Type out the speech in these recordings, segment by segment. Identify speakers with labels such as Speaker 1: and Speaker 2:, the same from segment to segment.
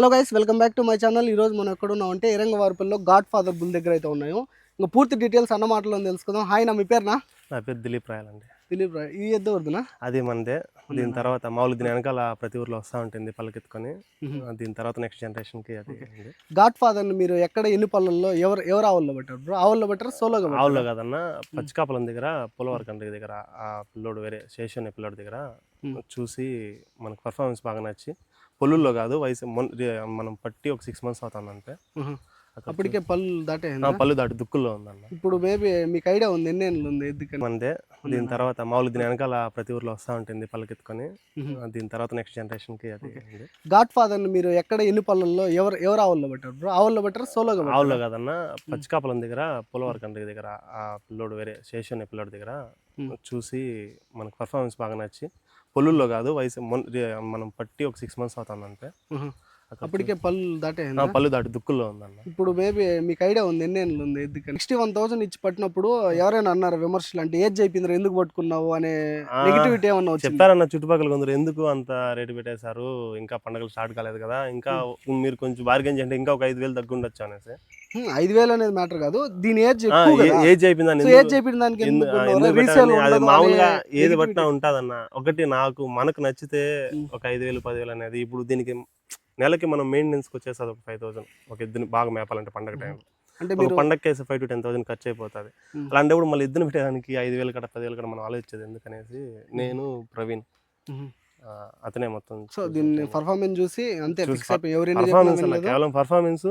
Speaker 1: Hello guys welcome back to my channel. ఈ రోజు మనం ఎక్కడ ఉన్నాం అంటే ఎరంగవారిపల్లిలో గాడ్ ఫాదర్ బుల్ దగ్గర అయితే ఉన్నాము ఇంకా పూర్తి డీటెయిల్స్ అన్న మాటలో తెలుసుకుందాం. హాయ్ నా మీ పేరునా?
Speaker 2: నా పేరు దిలీప్ రాయల్ అండి.
Speaker 1: దిలీప్ రాయ్ ఈ ఎద్దు వద్దునా
Speaker 2: అది మనదే. దీని తర్వాత మామూలు దీని వెనకాల ప్రతి ఊర్లో వస్తూ ఉంటుంది. ఆ, దీని తర్వాత నెక్స్ట్ జనరేషన్కి అది.
Speaker 1: గాడ్ ఫాదర్ని మీరు ఎక్కడ ఎన్ని పళ్ళల్లో ఎవరు ఎవరు ఆవుల్లో పెట్టారు బ్రో? ఆవుల్లో పెట్టారు సోలోగా
Speaker 2: ఆవుల్లో కాదన్న పచ్చికాపలం దగ్గర పులవర్ కండ్రి దగ్గర ఆ పిల్లోడు వేరే శేషు అనే పిల్లోడి దగ్గర. చూసి మనకు పర్ఫార్మెన్స్ బాగా నచ్చి పొల్లుల్లో కాదు వయసు మొన్- పట్టి ఒక సిక్స్ మంత్స్ అక్కడ
Speaker 1: అప్పటికే పళ్ళు దాటే
Speaker 2: పళ్ళు దాటి దుక్కుల్లో ఉందన్న.
Speaker 1: ఇప్పుడు మేబీ మీకు ఐడియా ఉంది ఎన్ని ఏళ్ళు ఉంది ఎద్దుకని?
Speaker 2: మనదే దీని తర్వాత మామూలు దీని వెనకాల ప్రతి ఊర్లో వస్తూ ఉంటుంది పల్లకెత్తుకొని ఆ, దీని తర్వాత నెక్స్ట్ జనరేషన్కి అది ఉంది.
Speaker 1: గాడ్ ఫాదర్ని మీరు ఎక్కడ ఎన్ని పళ్ళల్లో ఎవరు ఎవరు ఆవుల్లో పెట్టారు బ్రో ఆవుల్లో పెట్టారు సోలోగా
Speaker 2: ఆవుల్లో కాదన్న పచ్చికాపలం దగ్గర పులవర్ కండ్రి దగ్గర ఆ పిల్లోడు వేరే శేషు అనే పిల్లోడి దగ్గర. చూసి మనకు పర్ఫార్మెన్స్ బాగా నచ్చి పొల్లుల్లో కాదు వయసు మొన్- పట్టి ఒక సిక్స్ మంత్స్ అవుతుంది అంతే
Speaker 1: అప్పటికే పళ్ళు దాటే
Speaker 2: పళ్ళు దాటి దుక్కుల్లో ఉందన్న.
Speaker 1: ఇప్పుడు మేబీ మీకు ఐడియా ఉంది ఎన్ని ఏళ్ళు ఉంది? ఎద్దుకని సిక్స్టీ వన్ థౌసండ్ ఇచ్చి పట్టినప్పుడు ఎవరైనా అన్నారు విమర్శలు అంటే ఏజ్ అయిపోయింది ఎందుకు పట్టుకున్నావు? అనే నెగిటివిటీ ఏమన్నా
Speaker 2: చెప్పారన్న చుట్టుపక్కల కొందరు ఎందుకు అంత రేటు పెట్టేశారు? ఇంకా పండగలు స్టార్ట్ కాలేదు కదా ఇంకా మీరు కొంచెం బార్గెన్ చేయండి ఇంకా ఒక ఐదు వేలు తగ్గుండొచ్చు అనేసి.
Speaker 1: ఐదు వేలు అనేది మ్యాటర్ కాదు దీని ఏజ్.
Speaker 2: ఏజ్ ఎందుకు-
Speaker 1: ఏజ్ అయిపోయిన దానికి
Speaker 2: అది మామూలుగా ఏది. పట్టినా ఉంటుందన్న ఒకటి నాకు మనకు నచ్చితే. ఒక ఐదు వేలు పదివేలు అనేది ఇప్పుడు దీనికి నెలకి మనం మెయింటెనెన్స్కి వచ్చేస్తుంది ఒక ఫైవ్ థౌసండ్ ఒక ఇద్దరిని బాగా మేపాలంటే పండగ టైంలో
Speaker 1: అంటే మీరు
Speaker 2: పండగకి వేసి ఫైవ్ టు టెన్ థౌసండ్ ఖర్చు అయిపోతుంది. అలాంటప్పుడు మళ్ళీ ఇద్దరిని పెట్టేదానికి ఐదు వేలు కట్ట పదివేలు కట్ట మనం ఆలోచించేది ఎందుకనేసి నేను ప్రవీణ్ అతనే మొత్తం
Speaker 1: సో దీన్ని పర్ఫార్మెన్స్ చూసి అంతే ఫిక్స్ అయిపోయి ఎవరైనా.
Speaker 2: కేవలం పర్ఫార్మెన్స్.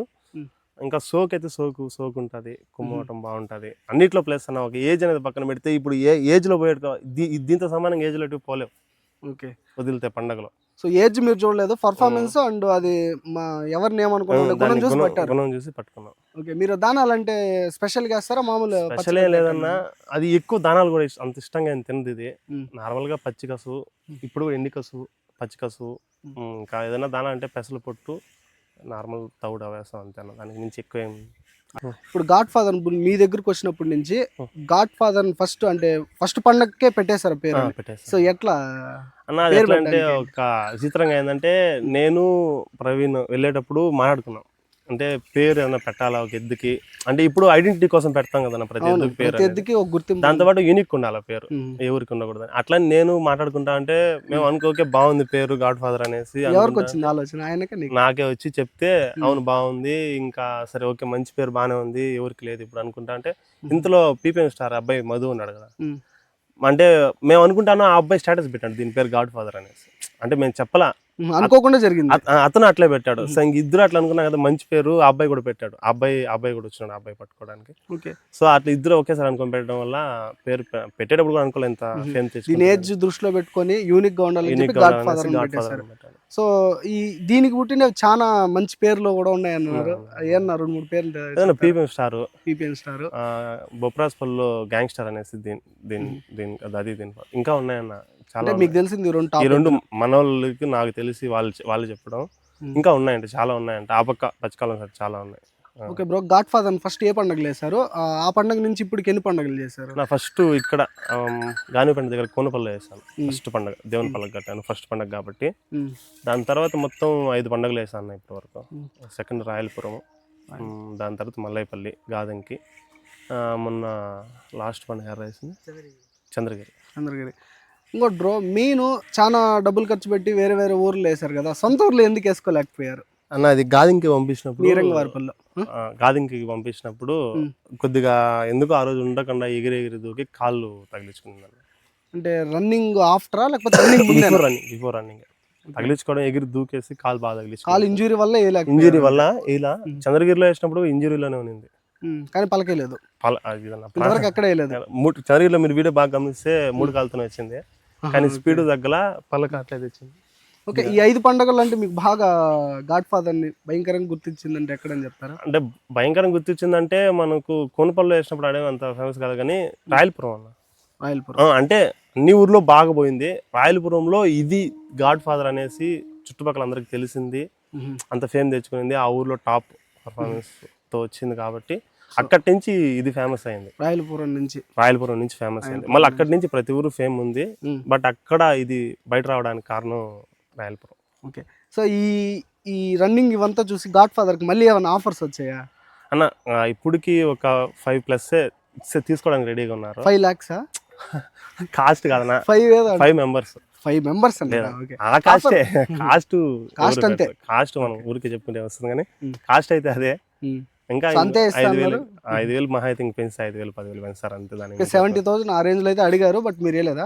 Speaker 2: ఇంకా సోక్ అయితే సోకు సోకు ఉంటుంది కుమ్మవటం బాగుంటుంది. అన్నిట్లో ప్లేస్ అన్న ఒక ఏజ్ అనేది పక్కన పెడితే ఇప్పుడు ఏ ఏజ్లో పోయేట దీంతో సమానంగా ఏజ్లో ఎటు పోలేవు.
Speaker 1: ఓకే.
Speaker 2: వదిలితే పండగలో.
Speaker 1: సో ఏజ్ మీరు చూడలేదు. పర్ఫార్మెన్స్ అండ్ అది మా ఎవరిని గుణం
Speaker 2: దాన్ని
Speaker 1: చూసి పట్టారు.
Speaker 2: గుణం చూసి పట్టుకున్నాం.
Speaker 1: ఓకే. మీరు దానాలంటే స్పెషల్గా వేస్తారా? మామూలు
Speaker 2: స్పెషల్ ఏం లేదన్నా. అది ఎక్కువ దానాలు కూడా ఇష్ట- అంత ఇష్టంగా ఏం తినదు ఇది.
Speaker 1: ఉమ్.
Speaker 2: నార్మల్గా పచ్చికసు ఇప్పుడు ఎండికసు పచ్చికసు ఇంకా ఏదైనా దానా అంటే పెసలు పొట్టు నార్మల్ తౌడు వేస్తాం అంతే అన్న దానికి మించి ఎక్కువ ఏం
Speaker 1: ఇప్పుడు గాడ్ ఫాదర్ మీ దగ్గరకు వచ్చినప్పటి నుంచి. గాడ్ ఫాదర్ ఫస్ట్ అంటే ఫస్ట్ పండగకే పెట్టేశారు పేరు సో ఎట్లా
Speaker 2: అన్న అంటే. ఒక విచిత్రంగా ఏంటంటే నేను ప్రవీణ్ వెళ్ళేటప్పుడు మాట్లాడుకున్నాం అంటే పేరు ఏమైనా పెట్టాలా? ఒక ఎద్దుకి? అంటే ఇప్పుడు ఐడెంటిటీ కోసం పెడతాం కదా ప్రతి ఎద్దుకి పేరు.
Speaker 1: ఎద్దుకి ఒక గుర్తింపు
Speaker 2: దాంతోపాటు యూనిక్ ఉండాలి పేరు. ఎవరికి ఉండకూడదు అట్లా నేను మాట్లాడుకుంటా అంటే మేము అనుకోకే బాగుంది పేరు గాడ్ ఫాదర్ అనేసి
Speaker 1: ఎవరికి
Speaker 2: అనుకుంటా.
Speaker 1: వచ్చింది ఆలోచన? ఆయనకే నీకు?
Speaker 2: వచ్చి చెప్తే అవును బాగుంది ఇంకా సరే ఓకే మంచి పేరు బాగానే ఉంది ఎవరికి లేదు ఇప్పుడు అనుకుంటా అంటే ఇంతలో పీపీఎం స్టార్ అబ్బాయి మధు ఉన్నాడు కదా. అంటే మేము అనుకుంటాను ఆ అబ్బాయి స్టేటస్ పెట్టాడు దీని పేరు గాడ్ ఫాదర్ అనేసి. అంటే మేము చెప్పలా.
Speaker 1: అనుకోకుండా జరిగింది.
Speaker 2: అత- అతను అట్లే పెట్టాడు. సో ఇంక ఇద్దరు అట్లా అనుకున్నా కదా మంచి పేరు అబ్బాయి కూడా పెట్టాడు. అబ్బాయి అబ్బాయి కూడా వచ్చినాడు అబ్బాయి పట్టుకోవడానికి.
Speaker 1: ఓకే.
Speaker 2: సో అట్లా ఇద్దరు ఒకేసారి అనుకొని పెట్టడం వల్ల పేరు పెట్టేటప్పుడు కూడా అనుకోలేదు ఇంత ఫేమ్
Speaker 1: ఏజ్ దృష్టిలో పెట్టుకొని యూనిక్గా ఉండాలని చెప్పి గాడ్ ఫాదర్ సో ఈ దీనికి పుట్టిన చాలా మంచి పేర్లు కూడా ఉన్నాయి అన్నారు ఏమన్నారు రెండు మూడు పేర్లు
Speaker 2: PPM star.
Speaker 1: PPN star.
Speaker 2: బొప్రాస్పల్లో gang star అనేసి దీని దీని దీని అది దీని ఇంకా ఉన్నాయన్న చాలా
Speaker 1: మీకు తెలిసింది రెండు.
Speaker 2: ఈ రెండు మన వాళ్ళకి నాకు తెలిసి వాళ్ళు వాళ్ళు చెప్పడం. ఇంకా ఉన్నాయంట చాలా ఉన్నాయంట. ఆ పక్క పచ్చకాలం సార్ చాలా ఉన్నాయి.
Speaker 1: Okay bro god father first ఏ పండుగలు చేశారు? ఆ పండుగ నుంచి ఇప్పటికి ఎన్ని పండుగలు చేశారు?
Speaker 2: నా ఫస్ట్ ఇక్కడ గానిపండి దగ్గర కోనపల్లి వేసాను
Speaker 1: Hmm.
Speaker 2: ఫస్ట్ పండగ దేవుని పల్లకి కట్టాను ఫస్ట్ పండగ కాబట్టి. దాని తర్వాత మొత్తం ఐదు పండుగలు వేసాను ఇప్పటి వరకు. సెకండ్ రాయలపురం దాని తర్వాత మల్లైపల్లి గాదంకి. మొన్న లాస్ట్ పండుగ వేసింది చంద్రగిరి.
Speaker 1: చంద్రగిరి. ఇంకోటి బ్రో మీను చాలా డబ్బులు ఖర్చు పెట్టి వేరే వేరే ఊర్లు వేశారు కదా సొంత ఊర్లో ఎందుకు వేసుకోలేకపోయారు?
Speaker 2: అన్న అది గాదింకి పంపించినప్పుడు
Speaker 1: నీరంగ
Speaker 2: గాదింకి పంపించినప్పుడు. కొద్దిగా ఎందుకు ఆ రోజు ఉండకుండా ఎగిరి ఎగిరి దూకి కాళ్ళు తగిలించుకున్నాను.
Speaker 1: అంటే రన్నింగ్ ఆఫ్టరా లేకపోతే running
Speaker 2: before running before running తగిలించుకోవడం ఎగిరి దూకేసి కాలు బాగా
Speaker 1: కాలు
Speaker 2: తగిలించుకోవాలి
Speaker 1: ఇంజురీ వల్ల
Speaker 2: ఇంజరీ వల్ల ఇలా చంద్రగిరిలో వేసినప్పుడు ఇంజరీలోనే ఉన్నింది.
Speaker 1: కానీ పలకేయలేదు
Speaker 2: పల- అది ఇదన్న ప్రా-
Speaker 1: ఇంతవరకు ఎక్కడ వేయలేదు.
Speaker 2: మూడు చంద్రగిరిలో మీరు వీడియో బాగా గమనిస్తే మూడు కాలుతోనే వచ్చింది. కానీ స్పీడ్ తగ్గల పళ్ళకి అట్లయితే వచ్చింది
Speaker 1: ఓకే ఈ ఐదు పండుగలు అంటే మీకు బాగా గాడ్ ఫాదర్ని భయంకరంగా గుర్తించిందంటే ఎక్కడని చెప్తారా?
Speaker 2: అంటే భయంకరంగా గుర్తించిందంటే మనకు కోనపల్లిలో వేసినప్పుడు ఆడే అంత ఫేమస్ కాదు కానీ రాయలపురం అన్న.
Speaker 1: రాయలపురం.
Speaker 2: ఆ, అంటే అన్ని ఊర్లో బాగా పోయింది. రాయలపురంలో ఇది గాడ్ ఫాదర్ అనేసి చుట్టుపక్కల అందరికి తెలిసింది.
Speaker 1: మ్మ్.
Speaker 2: అంత ఫేమ్ తెచ్చుకునింది. ఆ ఊర్లో టాప్ పర్ఫార్మెన్స్తో వచ్చింది కాబట్టి అక్కడి నుంచి ఇది ఫేమస్ అయింది.
Speaker 1: రాయలపురం నుంచి.
Speaker 2: రాయలపురం నుంచి ఫేమస్ అయింది. మళ్ళీ అక్కడి నుంచి ప్రతి ఊరు ఫేమ్ ఉంది.
Speaker 1: మ్మ్.
Speaker 2: బట్ అక్కడ ఇది బయట రావడానికి కారణం రాయలపురం
Speaker 1: ఓకే. సో ఈ ఈ రన్నింగ్ ఇవంతా చూసి గాడ్ ఫాదర్కి మళ్ళీ ఏమైనా ఆఫర్స్ వచ్చాయా?
Speaker 2: అన్న ఇప్పటికి ఒక ఫైవ్ ప్లస్ తీసుకోవడానికి రెడీగా ఉన్నారు.
Speaker 1: ఫైవ్ ల్యాక్సా
Speaker 2: కాస్ట్ కాదన్నా.
Speaker 1: Five
Speaker 2: five members.
Speaker 1: Five members అండి? ఓకే.
Speaker 2: ఆ కాస్టే కాస్ట్
Speaker 1: Cost అంతే.
Speaker 2: కాస్ట్ మనం ఊరికి చెప్పుకుంటే వస్తుంది కానీ. కాస్ట్ అయితే అదే. ఇంకా ఐదు వేలు? ఐదు వేలు మహా అయితే పెంచి ఐదు వేలు పదివేలు పెంచుతారు అంతే దాని
Speaker 1: సెవెంటీ థౌసండ్ ఆ రేంజ్లో అయితే అడిగారు బట్ మీరు వేయలేదా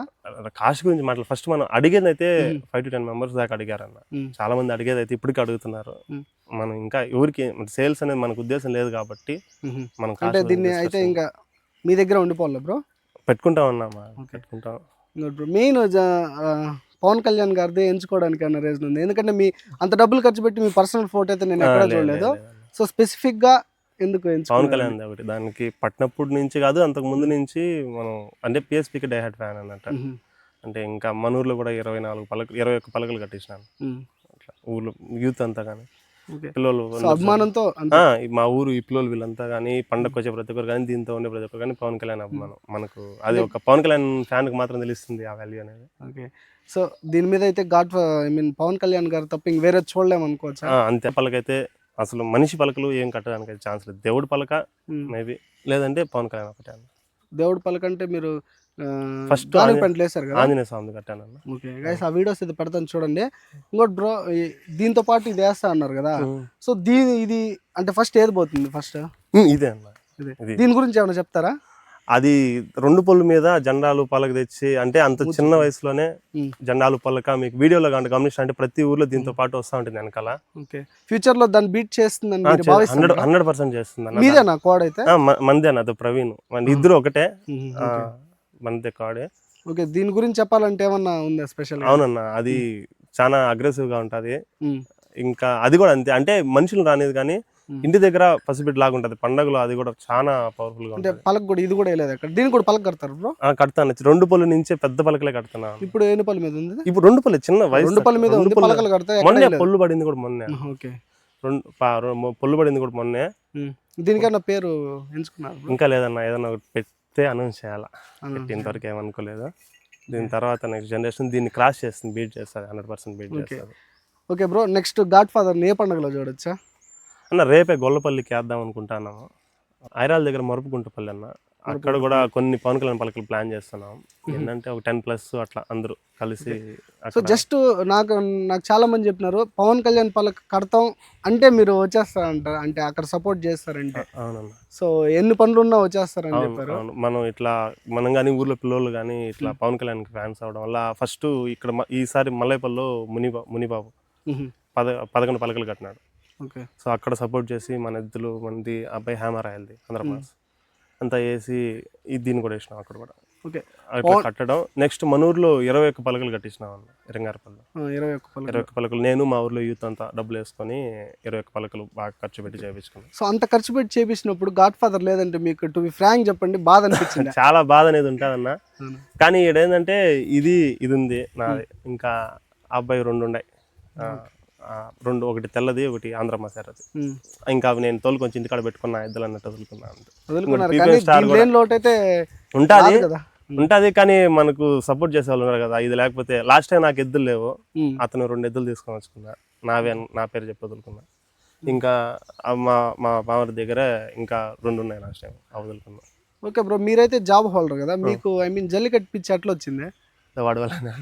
Speaker 2: కాస్ట్ గురించి మాట్లాడు ఫస్ట్ మనం అడిగేది అయితే. ఫైవ్ టు టెన్ మెంబర్స్ దాకా అడిగారన్న
Speaker 1: ఉమ్.
Speaker 2: చాలా మంది అడిగేది అయితే ఇప్పటికీ అడుగుతున్నారు. మనం ఇంకా ఎవరికి సేల్స్ అనేది మనకు ఉద్దేశం లేదు కాబట్టి. మనం
Speaker 1: అంటే దీన్ని అయితే ఇంకా మీ దగ్గర ఉండిపోవాలి బ్రో
Speaker 2: పెట్టుకుంటాం అన్నామా. పెట్టుకుంటాం
Speaker 1: మెయిన్ పవన్ కళ్యాణ్ గారిది ఎంచుకోవడానికి అన్న రీజన్ ఉంది ఎందుకంటే మీ అంత డబ్బులు ఖర్చు పెట్టి మీ పర్సనల్ ఫోటో అయితే నేను ఎక్కడ
Speaker 2: లేదు,
Speaker 1: చూడలేదు
Speaker 2: లేదు, లేదు.
Speaker 1: సో స్పెసిఫిక్గా ఎందుకు
Speaker 2: పవన్ కళ్యాణ్ ఒకటి. దానికి పట్టినప్పటి నుంచి కాదు అంతకు ముందు నుంచి మనం అంటే పిఎస్పికి డైహాట్ ఫ్యాన్ అన్నట్టు. అంటే ఇంకా మన ఊర్లో కూడా ఇరవై నాలుగు పలకలు ఇరవై ఒక్క పలకలు కట్టించినాను. అట్లా ఊర్లో యూత్ అంతా కానీ పిల్లలు
Speaker 1: అభిమానంతో
Speaker 2: మా ఊరు ఈ పిల్లలు వీళ్ళంతా కానీ పండగ వచ్చే ప్రతి ఒక్కరు కానీ దీంతో ఉండే ప్రతి ఒక్కరు కానీ పవన్ కళ్యాణ్ అభిమానం. మనకు అది ఒక పవన్ కళ్యాణ్ ఫ్యాన్కి మాత్రం తెలుస్తుంది ఆ వాల్యూ అనేది.
Speaker 1: ఓకే. సో దీని మీద అయితే god I mean Pawan Kalyan గారు తప్ప ఇంక వేరే చూడలేము అనుకోవచ్చా
Speaker 2: అంతే. పలకైతే అసలు మనిషి పలకలు ఏం కట్టడానికి ఛాన్స్ లేదు. దేవుడి పలక. మేబీ లేదంటే పవన్ కళ్యాణ్ ఒకటే అన్న.
Speaker 1: దేవుడు మీరు
Speaker 2: First
Speaker 1: గాలి
Speaker 2: ఆంజనే-
Speaker 1: పెంటలు వేశారు కదా?
Speaker 2: ఆంజనేయ స్వామి కట్టాను అన్న
Speaker 1: ఓకే గైస్ ఆ వీడియోస్ ఇది పెడతాను చూడండి. ఇంకోటి బ్రో దీంతో పాటు ఇది వేస్తా అన్నారు కదా. సో దీని ఇది అంటే ఫస్ట్ ఏది పోతుంది ఫస్ట్
Speaker 2: ఉమ్, ఇదే అన్న.
Speaker 1: దీని గురించి ఏమైనా చెప్తారా?
Speaker 2: అది రెండు పళ్ళు మీద జెండాలు పలక తెచ్చి అంటే అంత చిన్న వయసులోనే. జెండాలు పలక మీకు వీడియోలో కానీ గమనించిన అంటే ప్రతి ఊర్లో దీంతో పాటు వస్తూ ఉంటుంది వెనకాల.
Speaker 1: ఫ్యూచర్లో దాన్ని బీట్ చేస్తుందని మీరు
Speaker 2: హండ్రెడ్ పర్సెంట్ చేస్తుంది
Speaker 1: మీదేనా కోడ్ అయితే?
Speaker 2: అన్న అది ప్రవీణ్. మన ఇద్దరు ఒకటే. మనదే కాడే
Speaker 1: ఓకే. దీని గురించి చెప్పాలంటే ఏమన్నా ఉందా స్పెషల్
Speaker 2: అవునన్న అది చాలా అగ్రెసివ్గా ఉంటది. ఇంకా అది కూడా అంతే. అంటే మనుషులు రానిది కానీ. ఇంటి దగ్గర పసిబిడ్డ లాగా ఉంటది. పండగలో అది కూడా చాలా పవర్ఫుల్గా
Speaker 1: అంటే పలక కూడా ఇది కూడా వేయలేదు అక్కడ. దీన్ని కూడా పలక కడతారు బ్రో
Speaker 2: ఆ, కడతాను. రెండు పళ్ళు నుంచే పెద్ద పలకలే కడుతున్నా
Speaker 1: ఇప్పుడు ఎన్ని పళ్ళ మీద ఉంది?
Speaker 2: ఇప్పుడు రెండు పళ్ళు చిన్న వయసు
Speaker 1: రెండు పళ్ళ మీద
Speaker 2: రెండు పళ్ళు-
Speaker 1: పలకలు కడతాయి?
Speaker 2: మొన్నే పొల్లు పడింది కూడా మొన్నే.
Speaker 1: ఓకే.
Speaker 2: రెండు పా- రె- మొ- పొల్లు పడింది కూడా మొన్నే.
Speaker 1: దీనికన్నా పేరు ఎంచుకున్నారు?
Speaker 2: ఇంకా లేదన్న ఏదన్నా ఒకటి పెడితే అనౌన్స్ చేయాలా? ఇంతవరకు ఏమనుకోలేదు. దీని తర్వాత నెక్స్ట్ జనరేషన్ దీన్ని క్రాస్ చేస్తుంది బీట్ చేస్తుంది హండ్రెడ్ పర్సెంట్ బీట్. చేస్తుంది.
Speaker 1: Okay bro next god father ఏ పండుగలో చూడొచ్చా?
Speaker 2: అన్న రేపే గొల్లపల్లికి వేద్దాం అనుకుంటున్నాము. ఐరాల దగ్గర మరుపుకుంటపల్లి అన్న. అక్కడ కూడా కొన్ని పవన్ కళ్యాణ్ పలకలు ప్లాన్ చేస్తున్నాం. ఏంటంటే ఒక టెన్ ప్లస్ అట్లా అందరూ కలిసి
Speaker 1: సో జస్ట్ నాకు నాకు చాలా మంది చెప్పినారు పవన్ కళ్యాణ్ పలక కడతాం అంటే మీరు వచ్చేస్తారంట అంటే అక్కడ సపోర్ట్ చేస్తారంటే.
Speaker 2: అవునన్న.
Speaker 1: సో ఎన్ని పనులు ఉన్నా వచ్చేస్తారని చెప్పారు.
Speaker 2: మనం ఇట్లా మనం కానీ ఊర్లో పిల్లలు కానీ ఇట్లా పవన్ కళ్యాణ్ ఫ్యాన్స్ అవడం వల్ల ఫస్ట్ ఇక్కడ ఈసారి మల్లైపల్లిలో మునిబా మునిబాబు. పద పదకొండు పలకలు కట్టినాడు. సో అక్కడ సపోర్ట్ చేసి మన ఇద్దరు మంది అబ్బాయి హ్యామర్ అయ్యింది ఆంధ్రప్రదేశ్ అంతా వేసి ఇది దీన్ని కూడా వేసినాం అక్కడ కూడా.
Speaker 1: ఓకే.
Speaker 2: అట్లా కట్టడం. నెక్స్ట్ మన ఊర్లో ఇరవై ఒక్క పలకలు కట్టించినాం అన్న ఇరంగారపల్లిలో
Speaker 1: ఆ, ఇరవై ఒక్క పలక
Speaker 2: ఇరవై ఒక్క పలకలు. నేను మా ఊర్లో యూత్ అంతా డబ్బులు వేసుకొని ఇరవై ఒక్క పలకలు బాగా ఖర్చు పెట్టి చేయించుకున్నాం
Speaker 1: సో అంత ఖర్చు పెట్టి చేపించినప్పుడు గాడ్ ఫాదర్ లేదంటే మీకు టు బి ఫ్రాంక్ చెప్పండి బాధ అనిపించింది?
Speaker 2: చాలా బాధ అనేది ఉంటుందన్న. కానీ ఇక్కడ ఏంటంటే ఇది ఇది ఉంది నాది. ఇంకా అబ్బాయి రెండు ఉన్నాయి రెండు ఒకటి తెల్లది ఒకటి ఆంధ్ర మసారది ఇంకా అవి నేను తోలు కొంచెం ఇంటికాడ పెట్టుకున్నా ఇద్దరు అన్నట్టు వదులుకున్నా అంతే.
Speaker 1: వదులుకున్నారు
Speaker 2: ఇంకోటి
Speaker 1: కానీ
Speaker 2: PPL స్టార్
Speaker 1: దీని లేని లోటు అయితే
Speaker 2: ఉంటుంది ఉంటుంది కానీ మనకు సపోర్ట్ చేసే వాళ్ళు ఉన్నారు కదా ఇది లేకపోతే లాస్ట్ టైం నాకు ఎద్దులు లేవు. అతను రెండు ఎద్దులు తీసుకొని వచ్చుకున్నా. నావే నా పేరు చెప్పి వదులుకున్నా. ఇంకా మా మా బావరి దగ్గర ఇంకా రెండు ఉన్నాయి లాస్ట్ టైం ఆ వదులుకున్నా.
Speaker 1: ఓకే బ్రో మీరైతే జాబ్ హోల్డర్ కదా మీకు ఐ మీన్ జల్లికట్టు పిచ్చి ఎట్లా వచ్చింది?
Speaker 2: వాడి వల్లనే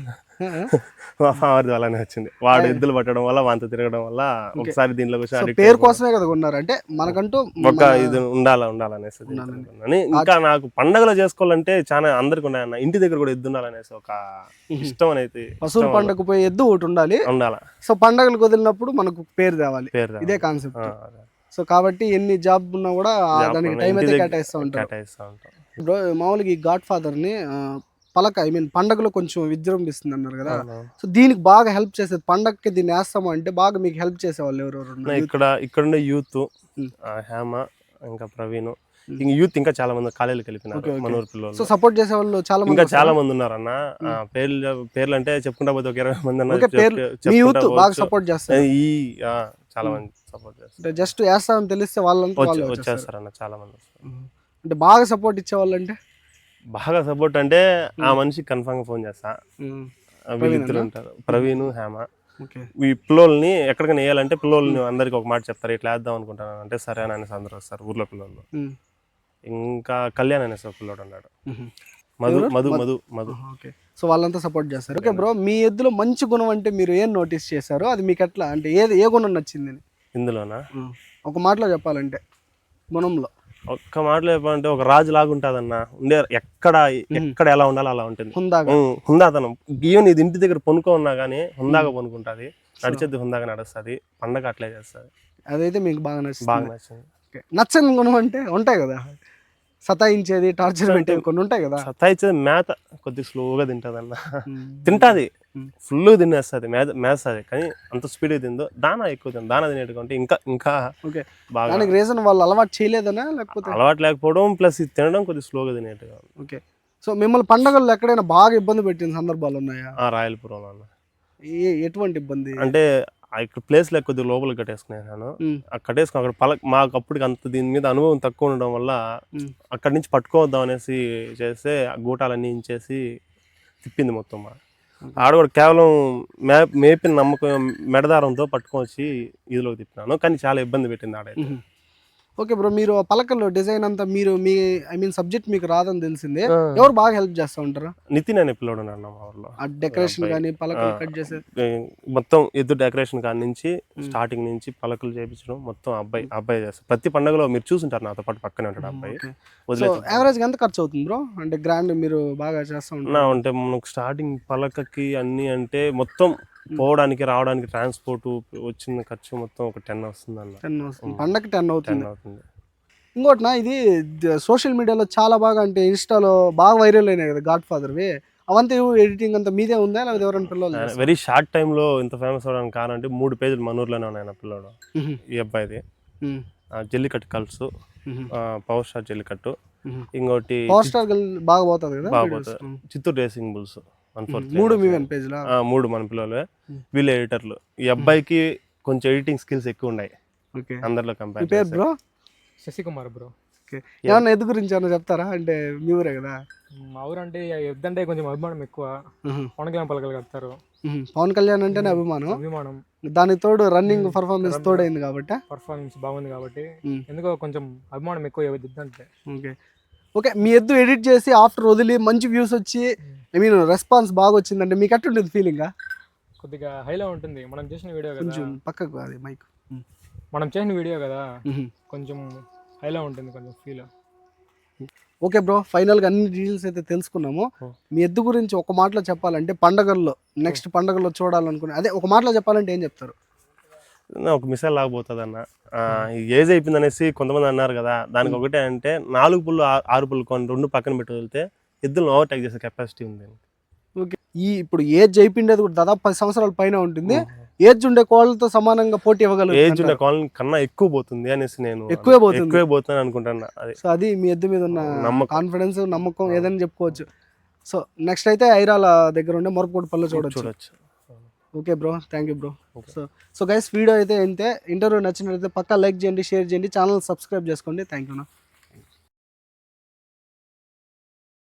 Speaker 2: మా బావరిది వల్లనే వచ్చింది. వాడు ఎద్దులు పట్టడం వల్ల వాంత తిరగడం వల్ల ఒకసారి addict
Speaker 1: పేరు. కోసమే కదా కొన్నారు? అంటే మనకంటూ
Speaker 2: ఒక ఇది ఉండాలా ఉండాలనేసి అనుకున్నాను. ఇంకా నాకు పండగలు చేసుకోవాలంటే చాలా అందరికి ఉన్నాయన్న ఇంటి దగ్గర కూడా ఎద్దు ఉండాలనేసి ఒక ఇష్టం అనేది
Speaker 1: పశువుల పండగకు పోయి ఎద్దు ఒకటి ఉండాలి.
Speaker 2: ఉండాలా.
Speaker 1: సో పండగలకు వదిలినప్పుడు మనకు పేరు తేవాలి. ఇదే. కాన్సెప్ట్. సో కాబట్టి ఎన్ని జాబ్ ఉన్నా కూడా దానికి టైం అయితే కేటాయిస్తూ ఉంటారు. బ్రో మామూలుగా ఈ గాడ్ ఫాదర్ని ఆ, పలక ఐ మీన్ పండగలో కొంచెం విజృంభిస్తుంది అన్నారు కదా. సో దీనికి బాగా హెల్ప్ చేసేది పండగకి దీన్ని వేస్తాము అంటే బాగా మీకు హెల్ప్ చేసే వాళ్ళు ఎవరెవరు
Speaker 2: నా
Speaker 1: ఉన్నారు?
Speaker 2: ఇక్కడ ఇక్కడ ఉండే యూత్. హేమ ఇంకా ప్రవీణ్ ఇంక యూత్ ఇంకా చాలా మంది కాలేజీకి వెళ్ళిపోయినారు
Speaker 1: ఓకే.
Speaker 2: మనూరు
Speaker 1: సో
Speaker 2: పిల్లలు
Speaker 1: సపోర్ట్ చేసే వాళ్ళు చాలా
Speaker 2: ఇంకా? చాలా మంది ఉన్నారు అన్న పేర్లు పేర్లు అంటే చెప్పుకుంటా పోతే ఒక ఇరవై మంది అన్న
Speaker 1: యూత్ బాగా. సపోర్ట్ చేస్తారు
Speaker 2: ఈ చాలా మంది సపోర్ట్ చేస్తారు
Speaker 1: అంటే జస్ట్ వేస్తామని తెలిస్తే వాళ్ళంతా
Speaker 2: వచ్చి-
Speaker 1: వాళ్ళు వచ్చేస్తారు
Speaker 2: అన్న చాలా మంది.
Speaker 1: అంటే బాగా సపోర్ట్ ఇచ్చే వాళ్ళు అంటే
Speaker 2: బాగా సపోర్ట్ అంటే ఆ మనిషికి కన్ఫామ్గా ఫోన్ చేస్తా. వీళ్ళిద్దరు ఉంటారు. ప్రవీణ్ హేమ. ఈ పిల్లోల్ని ఎక్కడికైనా వేయాలంటే పిల్లోల్ని అందరికి ఒక మాట చెప్తారు ఇట్లా వేద్దాం అనుకుంటాను అంటే సరే అని అనేసి అందరూ వస్తారు ఊర్లో పిల్లలు
Speaker 1: ఉమ్.
Speaker 2: ఇంకా కళ్యాణ్ అనేసి ఒక పిల్లోడు అన్నాడు. మధు? మధు మధు. మధు
Speaker 1: ఓకే సో వాళ్ళంతా సపోర్ట్ చేస్తారు. ఓకే బ్రో మీ ఎద్దులో మంచి గుణం అంటే మీరు ఏం నోటీస్ చేశారో? అది మీకు ఎట్లా? అంటే ఏది ఏ గుణం నచ్చింది?
Speaker 2: ఇందులోనా?
Speaker 1: ఒక మాటలో చెప్పాలంటే గుణంలో.
Speaker 2: ఒక్క మాటలో చెప్పాలంటే ఒక రాజు లాగా ఉంటుందన్న. ఉండే ఎక్కడ ఎక్కడ ఎలా ఉండాలో అలా ఉంటుంది. హుందాతనం. ఈవెన్ ఇది ఇంటి దగ్గర పొనుకో ఉన్నా కానీ హుందాగా పొనుకుంటుంది. నడిచేది హుందాగా నడుస్తుంది. పండగ అట్లే చేస్తుంది.
Speaker 1: అదైతే మీకు బాగా నచ్చింది
Speaker 2: బాగా నచ్చింది.
Speaker 1: నచ్చని గుణం అంటే ఉంటాయి కదా. సతాయించేది టార్చర్ పెట్టేది కొన్ని ఉంటాయి కదా.
Speaker 2: సతాయిచ్చేది మేత కొద్దిగా స్లోగా తింటుంది అన్న. తింటాది. ఫుల్ తినేస్తుంది మేత మేస్తుంది కానీ అంత స్పీడ్గా తిందో. దానా ఎక్కువ తింది దానా తినేట్టుకుంటే ఇంకా ఇంకా
Speaker 1: ఓకే.
Speaker 2: బాగా
Speaker 1: దానికి రీజన్ వాళ్ళు అలవాటు చేయలేదనా? లేకపోతే
Speaker 2: అలవాటు లేకపోవడం ప్లస్ ఇది తినడం కొద్దిగా స్లోగా తినేట్టుగా.
Speaker 1: ఓకే. సో మిమ్మల్ని పండగల్లో ఎక్కడైనా బాగా ఇబ్బంది పెట్టిన సందర్భాలు ఉన్నాయా?
Speaker 2: ఆ రాయలపురం అన్న.
Speaker 1: ఏ ఎటువంటి ఇబ్బంది?
Speaker 2: అంటే ఆ ఇక్కడ ప్లేస్లో కొద్దిగా లోపలికి కట్టేసుకున్నాను కట్టేసుకుని అక్కడ పలక మాకు అప్పటికి అంత దీని మీద అనుభవం తక్కువ ఉండడం వల్ల. అక్కడి నుంచి పట్టుకోవద్దాం అనేసి చేస్తే ఆ గూటాలన్నీ ఇంచేసి తిప్పింది మొత్తం మా ఆడ కూడా కేవలం మే మేపిన నమ్మకం మెడదారంతో పట్టుకొని వచ్చి ఇదిలోకి తిప్పినాను. కానీ చాలా ఇబ్బంది పెట్టింది ఆడ
Speaker 1: ఓకే బ్రో మీరు ఆ పలకల్లో డిజైన్ అంతా మీరు మీ ఐ మీన్ సబ్జెక్ట్ మీకు రాదని తెలిసిందే. ఎవరు బాగా హెల్ప్ చేస్తూ ఉంటారు?
Speaker 2: నితిన్ అనే పిల్లోడు ఉన్నాడు మా ఊర్లో.
Speaker 1: డెకరేషన్. కానీ పలకలు. కట్ చేసే
Speaker 2: మొత్తం ఎద్దు డెకరేషన్ కాడి నుంచి స్టార్టింగ్ నుంచి పలకలు చేపించడం మొత్తం అబ్బాయి అబ్బాయి చేస్తారు. ప్రతి పండుగలో మీరు చూసుంటారు నాతో పాటు పక్కనే ఉంటాడు అబ్బాయి. వదిలేదు
Speaker 1: యావరేజ్ ఎంత ఖర్చు అవుతుంది బ్రో? అంటే గ్రాండ్ మీరు బాగా చేస్తూ ఉంటారు.
Speaker 2: అంటే మనకు స్టార్టింగ్ పలకకి అన్ని అంటే మొత్తం పోవడానికి రావడానికి ట్రాన్స్పోర్ట్ వచ్చిన ఖర్చు మొత్తం ఒక టెన్ వస్తుంది అన్న.
Speaker 1: టెన్ వస్తుంది. పండగకి టెన్
Speaker 2: టెన్
Speaker 1: అవుతుంది.
Speaker 2: అవుతుంది.
Speaker 1: ఇంకోటి నా ఇది సోషల్ మీడియాలో చాలా బాగా అంటే ఇన్స్టాలో బాగా వైరల్ అయినాయి కదా గాడ్ ఫాదర్వి అవంతా ఎడిటింగ్ అంతా మీదే ఉందా? లేదా ఎవరైనా పిల్లలు?
Speaker 2: వెరీ షార్ట్ టైంలో ఇంత ఫేమస్ అవడానికి కారణం అంటే మూడు పేజీలు మనూరులోనే ఉన్నాయి నా పిల్లడు. ఈ అబ్బాయిది. Jallikattu calls. Power star Jallikattu. ఇంకోటి
Speaker 1: పవర్ స్టార్ బాగా పోతుంది కదా
Speaker 2: బాగా? పోతుంది. Chittoor racing bulls.
Speaker 1: మూడు మీ వన్ పేజ్లా?
Speaker 2: మూడు మన పిల్లలే.
Speaker 1: Hmm.
Speaker 2: వీళ్ళు ఎడిటర్లు. ఈ అబ్బాయికి కొంచెం ఎడిటింగ్ స్కిల్స్ ఎక్కువ ఉన్నాయి
Speaker 1: ఓకే.
Speaker 2: అందరిలో కంపేర్
Speaker 1: పేరు బ్రో?
Speaker 3: శశికుమార్ బ్రో.
Speaker 1: ఓకే. ఏమన్నా ఎద్దు గురించి ఏమన్నా చెప్తారా? అంటే మీ ఊరే కదా?
Speaker 3: మా ఊరు అంటే ఎద్దంటే కొంచెం అభిమానం ఎక్కువ. పవన్ పలకలు కడతారు.
Speaker 1: పవన్ కళ్యాణ్ అంటేనే అభిమానం.
Speaker 3: అభిమానం.
Speaker 1: దానికి తోడు రన్నింగ్. పర్ఫార్మెన్స్ తోడైంది కాబట్టి.
Speaker 3: పర్ఫార్మెన్స్ బాగుంది కాబట్టి. ఎందుకో కొంచెం అభిమానం ఎక్కువ ఎద్దంటే
Speaker 1: ఓకే ఓకే మీ ఎద్దు ఎడిట్ చేసి ఆఫ్టర్ వదిలి మంచి వ్యూస్ వచ్చి ఐ మీన్ రెస్పాన్స్ బాగా వచ్చిందంటే మీకు ఎట్టుంటుంది ఫీలింగ్
Speaker 3: కొద్దిగా హైలో ఉంటుంది. మనం చేసిన వీడియో
Speaker 1: కొంచెం పక్కకు అది మైక్
Speaker 3: మనం చేసిన వీడియో కదా. కొంచెం హైలో ఉంటుంది కొంచెం ఫీల్
Speaker 1: ఓకే బ్రో ఫైనల్గా అన్ని డీటెయిల్స్ అయితే తెలుసుకున్నాము.
Speaker 2: Hmm.
Speaker 1: మీ ఎద్దు గురించి ఒక మాటలో చెప్పాలంటే పండగల్లో నెక్స్ట్ పండగల్లో చూడాలనుకునే అదే ఒక మాటలో చెప్పాలంటే ఏం చెప్తారు?
Speaker 2: ఒక మిసైల్ లాగబోతుంది అన్న ఏజ్ అయిపోయింది అనేసి కొంతమంది అన్నారు కదా దానికి ఒకటే అంటే నాలుగు పుల్లు ఆరు పుల్లు కొన్ని రెండు పక్కన పెట్టి వదిలితే ఎద్దులను ఓవర్టేక్ చేసే కెపాసిటీ ఉంది
Speaker 1: ఓకే. ఈ ఇప్పుడు ఏజ్ అయిపోయిండేది కూడా దాదాపు పది సంవత్సరాల పైన ఉంటుంది. ఏజ్ ఉండే కోళ్ళతో సమానంగా పోటీ
Speaker 2: ఏజ్
Speaker 1: ఇవ్వగలరు
Speaker 2: ఉన్న కాలనీ కన్నా ఎక్కువ పోతుంది అనేసి నేను
Speaker 1: ఎక్కువే పోతుంది.
Speaker 2: ఎక్కువే పోతుంది అనుకుంటున్నా అది.
Speaker 1: సో అది మీ ఎద్దు మీద ఉన్న
Speaker 2: నమ్మకం.
Speaker 1: కాన్ఫిడెన్స్ నమ్మకం ఏదైనా చెప్పుకోవచ్చు. సో నెక్స్ట్ అయితే ఐరాల దగ్గర ఉండే మొరకోటి పళ్ళు చూడొచ్చు.
Speaker 2: చూడొచ్చు.
Speaker 1: Okay bro thank you bro. So so guys video అయితే ఇంతే. ఇంటర్వ్యూ నచ్చినట్లయితే పక్కా లైక్ చేయండి షేర్ చేయండి ఛానల్ సబ్స్క్రైబ్ చేసుకోండి. Thank you